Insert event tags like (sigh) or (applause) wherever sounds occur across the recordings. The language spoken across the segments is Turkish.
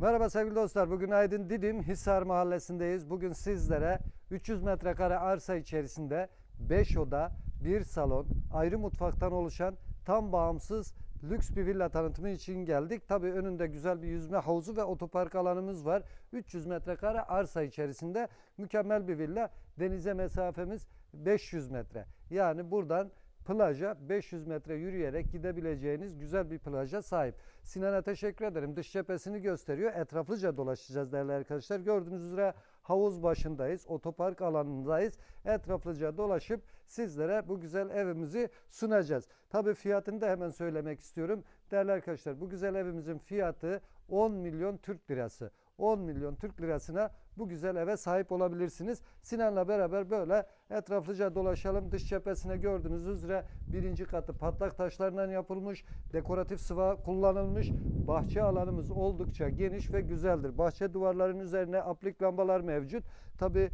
Merhaba sevgili dostlar. Bugün Aydın Didim Hisar Mahallesi'ndeyiz. Bugün sizlere 300 metrekare arsa içerisinde 5 oda, 1 salon, ayrı mutfaktan oluşan tam bağımsız lüks bir villa tanıtımı için geldik. Tabii önünde güzel bir yüzme havuzu ve otopark alanımız var. 300 metrekare arsa içerisinde mükemmel bir villa. Denize mesafemiz 500 metre. Yani buradan plaja 500 metre yürüyerek gidebileceğiniz güzel bir plaja sahip. Sinan'a teşekkür ederim. Dış cephesini gösteriyor. Etraflıca dolaşacağız değerli arkadaşlar. Gördüğünüz üzere havuz başındayız. Otopark alanındayız. Etraflıca dolaşıp sizlere bu güzel evimizi sunacağız. Tabii fiyatını da hemen söylemek istiyorum. Değerli arkadaşlar bu güzel evimizin fiyatı 10 milyon Türk lirası. 10 milyon Türk lirasına bu güzel eve sahip olabilirsiniz. Sinan'la beraber böyle etraflıca dolaşalım. Dış cephesine gördüğünüz üzere birinci katı patlak taşlarından yapılmış. Dekoratif sıva kullanılmış. Bahçe alanımız oldukça geniş ve güzeldir. Bahçe duvarlarının üzerine aplik lambalar mevcut. Tabi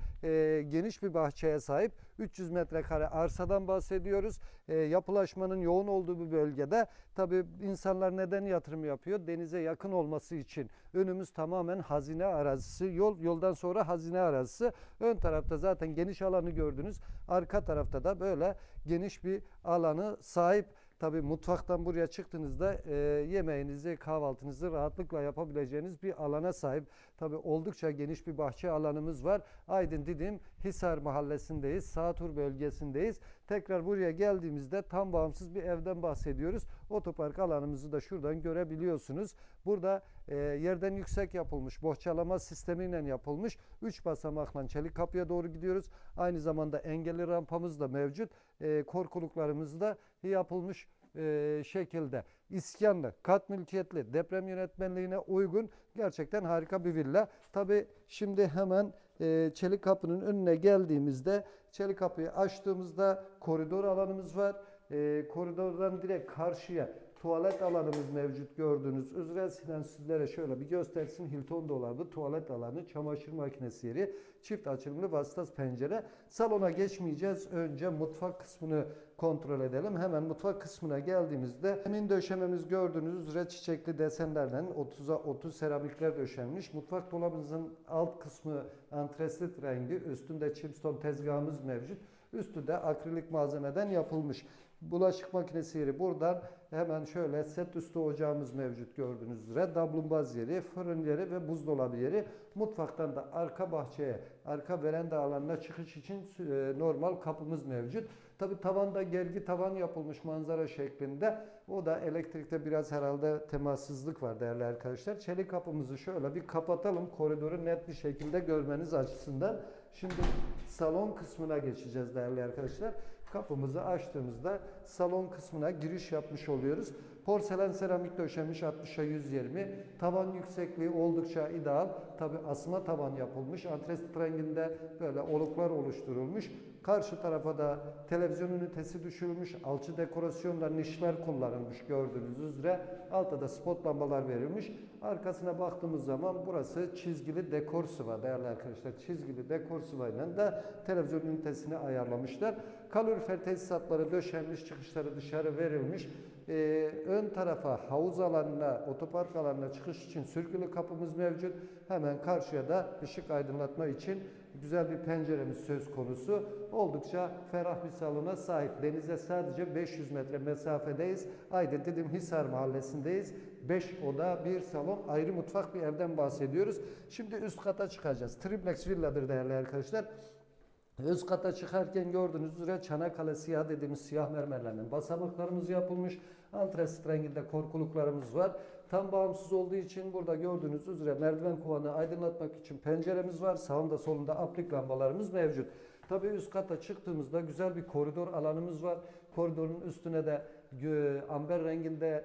geniş bir bahçeye sahip. 300 metrekare arsadan bahsediyoruz. E, yapılaşmanın yoğun olduğu bir bölgede tabi insanlar neden yatırım yapıyor? Denize yakın olması için. Önümüz tamamen hazine arazisi. Yol yoldan sonra hazine arazisi. Ön tarafta zaten geniş alanı gördünüz. Arka tarafta da böyle geniş bir alanı sahip. Tabi mutfaktan buraya çıktığınızda e, yemeğinizi, kahvaltınızı rahatlıkla yapabileceğiniz bir alana sahip. Tabi oldukça geniş bir bahçe alanımız var. Aydın Didim Hisar mahallesindeyiz. Sağtur bölgesindeyiz. Tekrar buraya geldiğimizde tam bağımsız bir evden bahsediyoruz. Otopark alanımızı da şuradan görebiliyorsunuz. Burada e, yerden yüksek yapılmış, bohçalama sistemiyle yapılmış. 3 basamakla çelik kapıya doğru gidiyoruz. Aynı zamanda engelli rampamız da mevcut. E, korkuluklarımız da yapılmış e, şekilde iskanlı, kat mülkiyetli, deprem yönetmenliğine uygun gerçekten harika bir villa. Tabi şimdi hemen e, çelik kapının önüne geldiğimizde çelik kapıyı açtığımızda koridor alanımız var. E, koridordan direkt karşıya tuvalet alanımız mevcut gördüğünüz üzere Sinan sizlere şöyle bir göstersin. Hilton dolabı, tuvalet alanı, çamaşır makinesi yeri, çift açılımlı vasıtası pencere. Salona geçmeyeceğiz. Önce mutfak kısmını kontrol edelim. Hemen mutfak kısmına geldiğimizde emin döşememiz gördüğünüz üzere çiçekli desenlerden 30'a 30 seramikler döşenmiş. Mutfak dolabımızın alt kısmı antresit rengi, üstünde chipstone tezgahımız mevcut. Üstü de akrilik malzemeden yapılmış. Bulaşık makinesi yeri buradan hemen şöyle set üstü ocağımız mevcut gördüğünüz üzere. Dablumbaz yeri, fırın yeri ve buzdolabı yeri. Mutfaktan da arka bahçeye, arka veranda alanına çıkış için e, normal kapımız mevcut. Tabi tavanda gergi tavan yapılmış manzara şeklinde. O da elektrikte biraz herhalde temassızlık var değerli arkadaşlar. Çelik kapımızı şöyle bir kapatalım koridoru net bir şekilde görmeniz açısından. Şimdi salon kısmına geçeceğiz değerli arkadaşlar. Kapımızı açtığımızda salon kısmına giriş yapmış oluyoruz. Porselen seramik döşemiş 60'a 120. Tavan yüksekliği oldukça ideal. Tabi asma tavan yapılmış. Antresit renginde böyle oluklar oluşturulmuş. Karşı tarafa da televizyon ünitesi düşürülmüş. Alçı dekorasyonda nişler kullanılmış gördüğünüz üzere. Altta da spot lambalar verilmiş. Arkasına baktığımız zaman burası çizgili dekor sıva değerli arkadaşlar. Çizgili dekor sıvayla da televizyon ünitesini ayarlamışlar. Kalorifer tesisatları döşenmiş, çıkışları dışarı verilmiş. Ee, ön tarafa havuz alanına, otopark alanına çıkış için sürgülü kapımız mevcut. Hemen karşıya da ışık aydınlatma için güzel bir penceremiz söz konusu. Oldukça ferah bir salona sahip. Denize sadece 500 metre mesafedeyiz. Aydın Didim Hisar mahallesindeyiz. 5 oda, bir salon, ayrı mutfak bir evden bahsediyoruz. Şimdi üst kata çıkacağız. Triplex villadır değerli arkadaşlar. Üst kata çıkarken gördüğünüz üzere Çanakkale siyah dediğimiz siyah mermerlerden basamaklarımız yapılmış. Antresit renginde korkuluklarımız var. Tam bağımsız olduğu için burada gördüğünüz üzere merdiven kovanı aydınlatmak için penceremiz var. Sağında solunda aplik lambalarımız mevcut. Tabii üst kata çıktığımızda güzel bir koridor alanımız var. Koridorun üstüne de amber renginde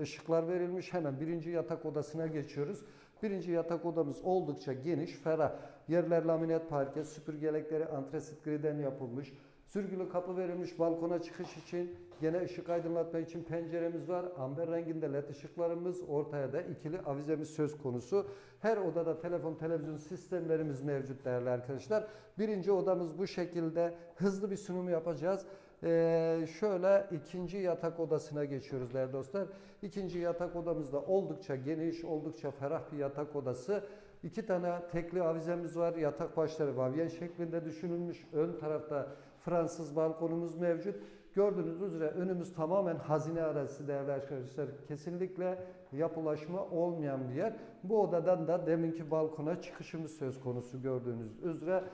ışıklar verilmiş. Hemen birinci yatak odasına geçiyoruz. Birinci yatak odamız oldukça geniş, ferah. Yerler laminat parke, süpürgelikleri antresit griden yapılmış. Sürgülü kapı verilmiş balkona çıkış için. Gene ışık aydınlatma için penceremiz var. Amber renginde led ışıklarımız. Ortaya da ikili avizemiz söz konusu. Her odada telefon, televizyon sistemlerimiz mevcut değerli arkadaşlar. Birinci odamız bu şekilde. Hızlı bir sunum yapacağız. Ee, şöyle ikinci yatak odasına geçiyoruz değerli dostlar. İkinci yatak odamızda oldukça geniş, oldukça ferah bir yatak odası. İki tane tekli avizemiz var. Yatak başları vavyen şeklinde düşünülmüş. Ön tarafta Fransız balkonumuz mevcut. Gördüğünüz üzere önümüz tamamen hazine arası değerli arkadaşlar. Kesinlikle yapılaşma olmayan bir yer. Bu odadan da deminki balkona çıkışımız söz konusu gördüğünüz üzere.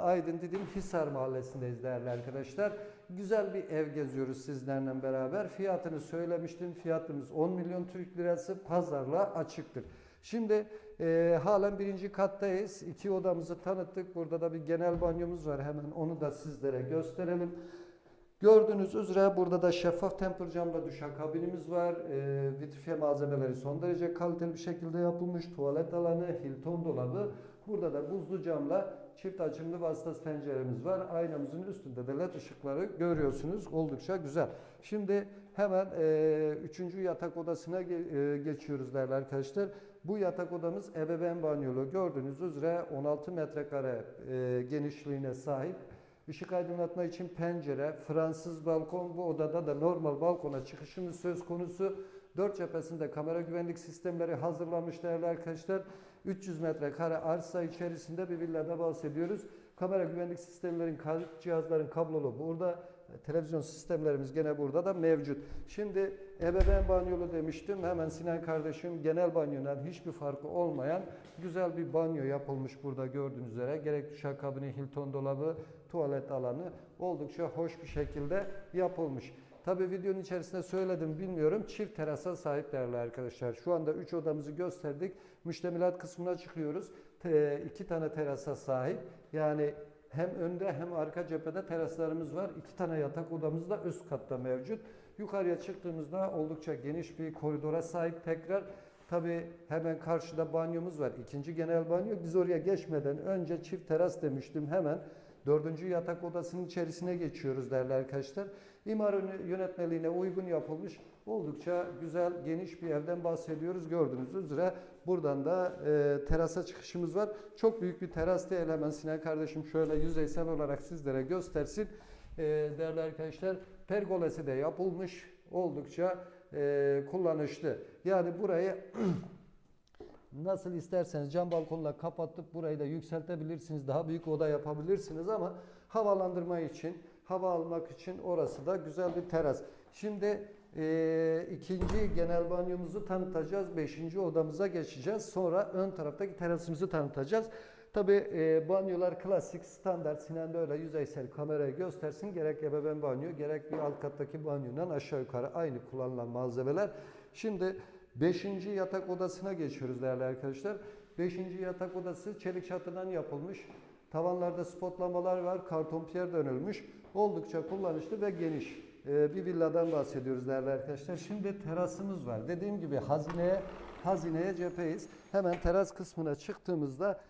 Aydın Didim Hisar Mahallesi'ndeyiz değerli arkadaşlar. Güzel bir ev geziyoruz sizlerle beraber. Fiyatını söylemiştim. Fiyatımız 10 milyon Türk lirası pazarla açıktır. Şimdi e, halen birinci kattayız. İki odamızı tanıttık. Burada da bir genel banyomuz var. Hemen onu da sizlere gösterelim. Gördüğünüz üzere burada da şeffaf temper camla duşakabinimiz var. E, vitrifiye malzemeleri son derece kaliteli bir şekilde yapılmış. Tuvalet alanı, Hilton dolabı. Burada da buzlu camla çift açımlı vasıtası penceremiz var. Aynamızın üstünde de led ışıkları görüyorsunuz. Oldukça güzel. Şimdi hemen e, üçüncü yatak odasına ge- e, geçiyoruz değerli arkadaşlar. Bu yatak odamız ebeveyn banyolu. Gördüğünüz üzere 16 metrekare e, genişliğine sahip. Işık aydınlatma için pencere, Fransız balkon bu odada da normal balkona çıkışımız söz konusu. Dört cephesinde kamera güvenlik sistemleri hazırlanmış değerli arkadaşlar. 300 metrekare arsa içerisinde bir villada bahsediyoruz. Kamera güvenlik sistemlerin, cihazların kablolu burada. Televizyon sistemlerimiz gene burada da mevcut. Şimdi ebeveyn banyolu demiştim. Hemen Sinan kardeşim genel banyodan hiçbir farkı olmayan güzel bir banyo yapılmış burada gördüğünüz üzere. Gerek duşakabini, Hilton dolabı, tuvalet alanı oldukça hoş bir şekilde yapılmış. Tabi videonun içerisinde söyledim bilmiyorum. Çift terasa sahip değerli arkadaşlar. Şu anda 3 odamızı gösterdik. Müştemilat kısmına çıkıyoruz. Te, tane terasa sahip. Yani hem önde hem arka cephede teraslarımız var. İki tane yatak odamız da üst katta mevcut. Yukarıya çıktığımızda oldukça geniş bir koridora sahip tekrar. Tabi hemen karşıda banyomuz var. İkinci genel banyo. Biz oraya geçmeden önce çift teras demiştim hemen. Dördüncü yatak odasının içerisine geçiyoruz değerli arkadaşlar. İmar yönetmeliğine uygun yapılmış oldukça güzel geniş bir evden bahsediyoruz. Gördüğünüz üzere buradan da e, terasa çıkışımız var. Çok büyük bir teras değil hemen Sinan kardeşim şöyle yüzeysel olarak sizlere göstersin. E, değerli arkadaşlar pergolesi de yapılmış oldukça e, kullanışlı. Yani burayı (clears throat) Nasıl isterseniz cam balkonla kapatıp burayı da yükseltebilirsiniz. Daha büyük oda yapabilirsiniz ama havalandırma için, hava almak için orası da güzel bir teras. Şimdi e, ikinci genel banyomuzu tanıtacağız. Beşinci odamıza geçeceğiz. Sonra ön taraftaki terasımızı tanıtacağız. Tabi e, banyolar klasik, standart. Sinan böyle yüzeysel kamerayı göstersin. Gerek ebeveyn banyo, gerek bir alt kattaki banyonun aşağı yukarı aynı kullanılan malzemeler. Şimdi Beşinci yatak odasına geçiyoruz değerli arkadaşlar. Beşinci yatak odası çelik çatıdan yapılmış. Tavanlarda spotlamalar var. Karton piyer dönülmüş. Oldukça kullanışlı ve geniş bir villadan bahsediyoruz değerli arkadaşlar. Şimdi terasımız var. Dediğim gibi hazineye hazineye cepheyiz. Hemen teras kısmına çıktığımızda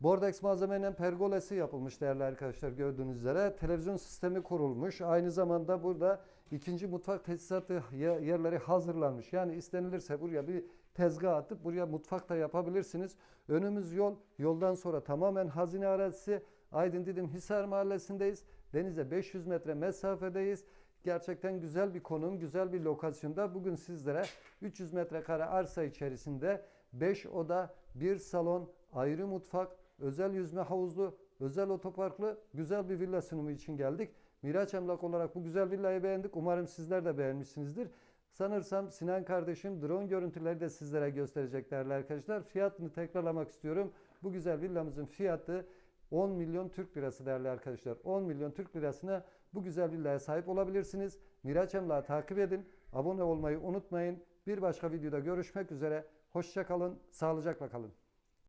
Bordex malzemenin pergolesi yapılmış değerli arkadaşlar gördüğünüz üzere. Televizyon sistemi kurulmuş. Aynı zamanda burada ikinci mutfak tesisatı yerleri hazırlanmış. Yani istenilirse buraya bir tezgah atıp buraya mutfak da yapabilirsiniz. Önümüz yol. Yoldan sonra tamamen hazine arazisi. Aydın Didim Hisar Mahallesi'ndeyiz. Denize 500 metre mesafedeyiz. Gerçekten güzel bir konum, güzel bir lokasyonda. Bugün sizlere 300 metrekare arsa içerisinde 5 oda, 1 salon, ayrı mutfak, özel yüzme havuzlu, özel otoparklı güzel bir villa sunumu için geldik. Miraç Emlak olarak bu güzel villayı beğendik. Umarım sizler de beğenmişsinizdir. Sanırsam Sinan kardeşim drone görüntüleri de sizlere gösterecek değerli arkadaşlar. Fiyatını tekrarlamak istiyorum. Bu güzel villamızın fiyatı 10 milyon Türk lirası değerli arkadaşlar. 10 milyon Türk lirasına bu güzel villaya sahip olabilirsiniz. Miraç Emlak'ı takip edin. Abone olmayı unutmayın. Bir başka videoda görüşmek üzere. Hoşçakalın, sağlıcakla kalın.